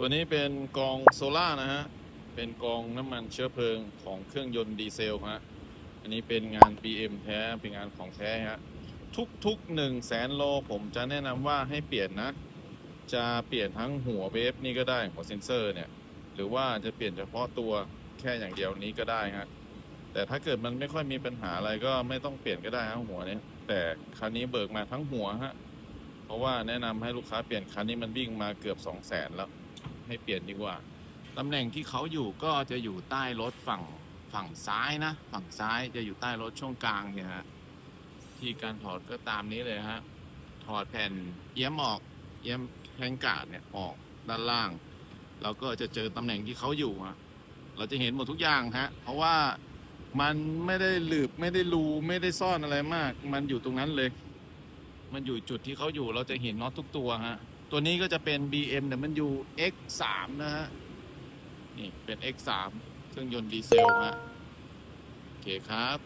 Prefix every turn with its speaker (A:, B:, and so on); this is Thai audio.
A: ตัวนี้เป็นกองโซล่านะฮะ เป็นกองน้ำมันเชื้อเพลิงของเครื่องยนต์ดีเซลฮะ อันนี้เป็นงาน BM แท้ เป็นงานของแท้ฮะ ทุกๆ1 0 0 0 0แสนโลผมจะแนะนำว่าให้เปลี่ยนนะ จะเปลี่ยนทั้งหัวเวฟนี่ก็ได้หัวเซนเซอร์เนี่ย หรือว่าจะเปลี่ยนเฉพาะตัวแค่อย่างเดียวนี้ก็ได้ฮะ แต่ถ้าเกิดมันไม่ค่อยมีปัญหาอะไรก็ไม่ต้องเปลี่ยนก็ได้ฮะหัวเนี้แต่คันนี้เบิกมาทั้งหัวฮะ เพราะว่าแนะนำให้ลูกค้าเปลี่ยนคันนี้มันวิ่งมาเกือบ2 0 0แสนแล้ว ให้เปลี่ยนดีกว่าตำแหน่งที่เขาอยู่ก็จะอยู่ใต้รถฝั่งฝั่งซ้ายนะ ฝั่งซ้ายจะอยู่ใต้รถช่วงกลางเนี่ยฮะที่การถอดก็ตามนี้เลยฮะถอดแผ่นเอี้ยมออกเอี้ยมแทงกาดเนี่ยออกด้านล่าง เราก็จะเจอตำแหน่งที่เขาอยู่ฮะเราจะเห็นหมดทุกอย่างฮะเพราะว่ามันไม่ได้หลืบไม่ได้รูไม่ได้ซ่อนอะไรมาก มันอยู่ตรงนั้นเลย มันอยู่จุดที่เขาอยู่เราจะเห็นน็อตทุกตัวฮะ ตัวนี้ก็จะเป็น BM แต่มันอยู่ X3 นะฮะ นี่เป็น X3 เครื่องยนต์ดีเซลฮะ โอเคครับ